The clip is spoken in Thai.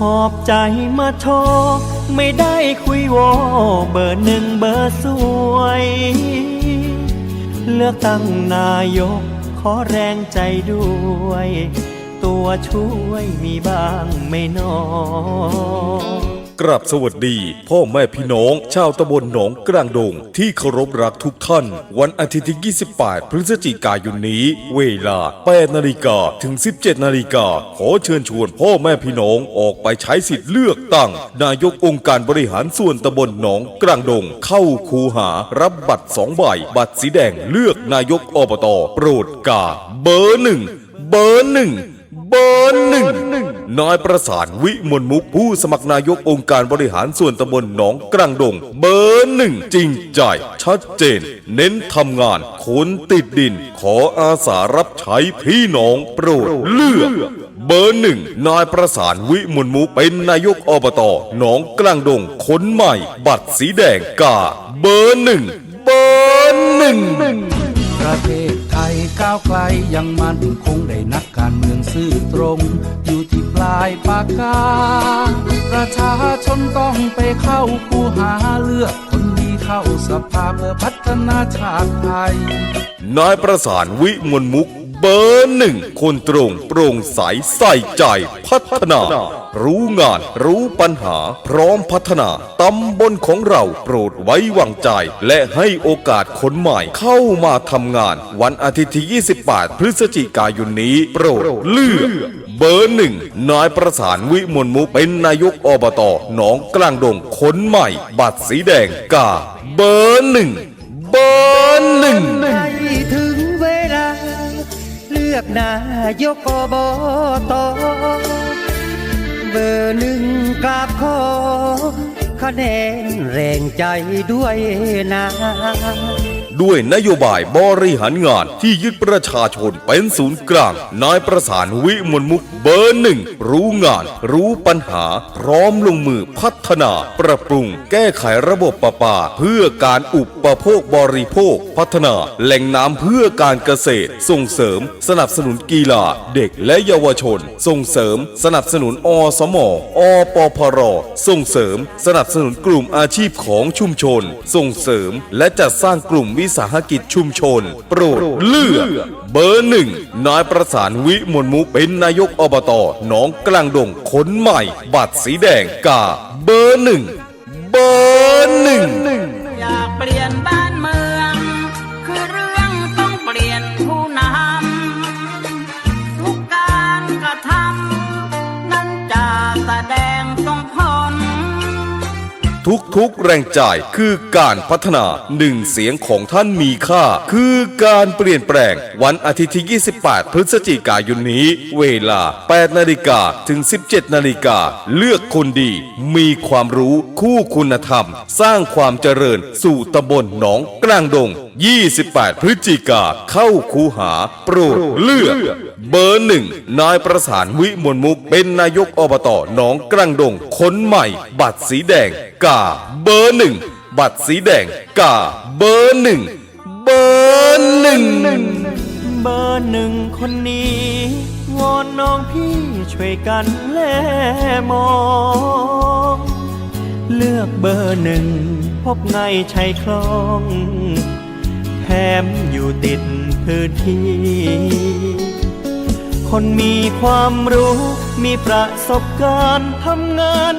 หอบใจมาโชว์ไม่ได้คุยโวเบอร์หนึ่งเบอร์สวย เลือกตั้งนายกขอแรงใจด้วย ตัวช่วยมีบ้างไม่น้อย กราบสวัสดี พ่อแม่พี่น้อง ชาวตำบลหนองกลางดง ที่เคารพรักทุกท่าน วันอาทิตย์ที่ 28 พฤศจิกายนนี้ เวลา 8 นาฬิกาถึง 17 นาฬิกา ขอเชิญชวนพ่อแม่พี่น้องออกไปใช้สิทธิ์เลือกตั้ง นายกองค์การบริหารส่วนตำบลหนองกลางดง เข้าคูหา รับบัตรสองใบ บัตรสีแดงเลือกนายกอบต โปรดกา เบอร์หนึ่ง เบอร์หนึ่ง เบอร์หนึ่งนายประสานวิมลมุกผู้สมัครนายกองค์การบริหารส่วนตำบลหนองกลางดง เบอร์หนึ่งจริงใจ ชัดเจน เน้นทำงานคนติดดิน ขออาสารับใช้พี่น้องโปรดเลือกเบอร์หนึ่งนายประสานวิมลมุกเป็นนายกอบตหนองกลางดงคนใหม่ บัตรสีแดงกา เบอร์หนึ่งเบอร์หนึ่ง ประเทศไทยก้าวไกลยังมั่นคงได้นักการเมืองซื่อตรง อยู่ที่ปลายปากกา ประชาชนต้องไปเข้าคูหาเลือกคนดีเข้าสภาเพื่อพัฒนาชาติไทย นายประสานวิมลมุก เบอร์หนึ่งคนตรงโปร่งใสใส่ใจพัฒนา รู้งานรู้ปัญหา พร้อมพัฒนาตำบลของเราโปรดไว้วางใจ และให้โอกาสคนใหม่เข้ามาทำงาน วันอาทิตย์ที่ 28 พฤศจิกายนนี้ โปรดเลือกเบอร์หนึ่งนายประสานวิมลมุกเป็นนายกอบตหนองกลางดงคนใหม่ บัตรสีแดงกา เบอร์หนึ่งเบอร์หนึ่ง อกนายกอบตเบอร์หนึ่งกราบขอคะแนนแรงใจด้วยนะ ด้วยนโยบายบริหารงานที่ยึดประชาชนเป็นศูนย์กลาง นายประสานวิมลมุกเบอร์หนึ่ง รู้งาน รู้ปัญหา พร้อมลงมือพัฒนา ปรับปรุง แก้ไขระบบประปา เพื่อการอุปโภคบริโภค พัฒนา แหล่งน้ำเพื่อการเกษตร ส่งเสริม สนับสนุนกีฬา เด็กและเยาวชน ส่งเสริม สนับสนุนอสมอปพร ส่งเสริม สนับสนุนกลุ่มอาชีพของชุมชน ส่งเสริม และจัดสร้างกลุ่มวิสาหกิจชุมชน โปรดเลือกเบอร์หนึ่งนายประสานวิมลมุเป็นนายกอบตหนองกลางดงคนใหม่ บัตรสีแดงกาเบอร์หนึ่งเบอร์หนึ่งอยากเปลี่ยนบ้านเมือง คือเรื่องต้องเปลี่ยนผู้นำ ทุกๆแรงจ่ายคือการพัฒนาหนึ่งเสียงของท่านมีค่า คือการเปลี่ยนแปลงวันอาทิตย์ที่ 28 พฤศจิกายนนี้ เวลา 8 นาฬิกาถึง 17 นาฬิกา เลือกคนดี มีความรู้คู่คุณธรรม สร้างความเจริญสู่ตำบลหนองกลางดง 28 พฤศจิกาเข้าคูหา โปรดเลือก เบอร์หนึ่งนายประสานวิมลมุกเป็นนายกอบตหนองกลางดงคนใหม่ บัตรสีแดง กาเบอร์หนึ่งบัตรสีแดง กาเบอร์หนึ่งเบอร์หนึ่งเบอร์หนึ่งคนนี้วอนน้องพี่ช่วยกันแลมอง เลือกเบอร์หนึ่งพบไงชายคลอง แถมอยู่ติดพื้นที่ คนมีความรู้มีประสบการณ์ทำงาน